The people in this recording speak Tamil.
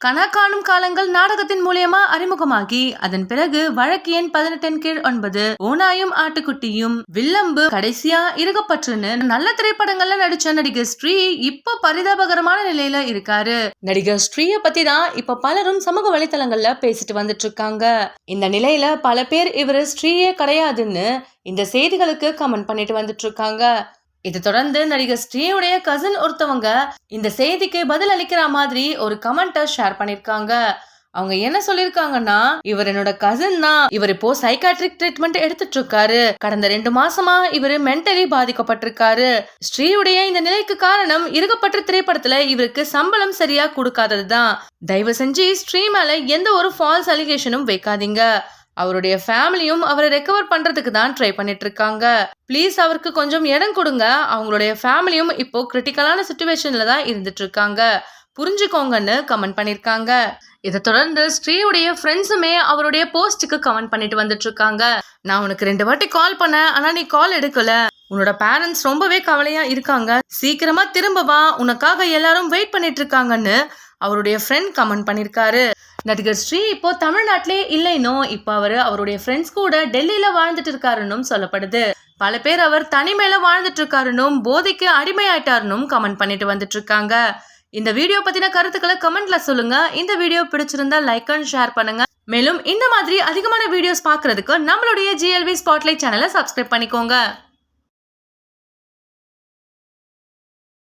கனா காணும் காலங்கள் நாடகத்தின் மூலியமா அறிமுகமாகி அதன் பிறகு வழக்கு எண் பதினெட்டின் கீழ் ஒன்பது ஓனாயும் ஆட்டுக்குட்டியும் வில்லம்பு கடைசியா இருகப்பற்றுன்னு நல்ல திரைப்படங்கள்ல நடிச்ச நடிகர் ஸ்ரீ இப்போ பரிதாபகரமான நிலையில இருக்காரு. நடிகர் ஸ்ரீய பத்தி தான் இப்ப பலரும் சமூக வலைத்தளங்கள்ல பேசிட்டு வந்துட்டு இருக்காங்க இந்த நிலையில பல பேர் இவரு ஸ்ரீயே கிடையாதுன்னு இந்த செய்திகளுக்கு கமெண்ட் பண்ணிட்டு வந்துட்டு இருக்காங்க இதை தொடர்ந்து நடிகர் ஸ்ரீயுடைய கசின் ஒருத்தவங்க இந்த செய்திக்கு பதில் அளிக்கிற மாதிரி ஒரு கமெண்ட்டை ஷேர் பண்ணிருக்காங்க. அவங்க என்ன சொல்லிருக்காங்கன்னா இவர் என்னோட கசின் தான். இவர் இப்போ சைக்காட்ரிக் ட்ரீட்மெண்ட் எடுத்துட்டு இருக்காரு கடந்த ரெண்டு மாசமா இவர் மென்டலி பாதிக்கப்பட்டிருக்காரு. ஸ்ரீயுடைய இந்த நிலைக்கு காரணம் இருக்கப்பட்ட திரைப்படத்துல இவருக்கு சம்பளம் சரியா கொடுக்காதது தான் தயவு செஞ்சு ஸ்ரீ மேல எந்த ஒரு ஃபால்ஸ் அலிகேஷனும் வைக்காதீங்க. அவருடைய ஃபேமிலியும் அவரை ரெக்கவர் பண்றதுக்கு தான் ட்ரை பண்ணிட்டு இருக்காங்க ப்ளீஸ் அவருக்கு கொஞ்சம் இடம் கொடுங்க. அவங்களுடைய ஃபேமிலியும் இப்போ கிரிட்டிக்கலான சுச்சுவேஷன்ல தான் இருந்துட்டு இருக்காங்க புரிஞ்சுக்கோங்கன்னு கமெண்ட் பண்ணிருக்காங்க. இதை தொடர்ந்து ஸ்ரீயுடைய ஃப்ரெண்ட்ஸுமே அவருடைய போஸ்ட்டுக்கு கமெண்ட் பண்ணிட்டு வந்துட்டு இருக்காங்க நான் உனக்கு ரெண்டு வாட்டி கால் பண்ணேன் ஆனா நீ கால் எடுக்கல. உன்னோட பேரண்ட்ஸ் ரொம்பவே கவலையா இருக்காங்க. சீக்கிரமா திரும்ப வா. உனக்காக எல்லாரும் வெயிட் பண்ணிட்டு இருக்காங்கன்னு அவருடைய ஃப்ரெண்ட் கமெண்ட் பண்ணியிருக்காரு நடிகர் ஸ்ரீ இப்போ தமிழ்நாட்டிலே இல்லைனோ இப்போ அவர் அவருடைய ஃப்ரெண்ட்ஸ் கூட டெல்லியில் வாழ்ந்துட்டு இருக்காருன்னும் சொல்லப்படுது. பல பேர் அவர் தனிமையில வாழ்ந்துட்டு இருக்காருன்னும் போதைக்கு அடிமையாயிட்டாருன்னும் கமெண்ட் பண்ணிட்டு வந்துட்டு இருக்காங்க. இந்த வீடியோ பத்தின கருத்துக்களை கமெண்ட்ல சொல்லுங்க. இந்த வீடியோ பிடிச்சிருந்தா லைக் அண்ட் ஷேர் பண்ணுங்க. மேலும் இந்த மாதிரி அதிகமான வீடியோஸ் பார்க்கறதுக்கு நம்மளுடைய ஜிஎல்வி ஸ்பாட்லைட் சேனலை சப்ஸ்கிரைப் பண்ணிக்கோங்க.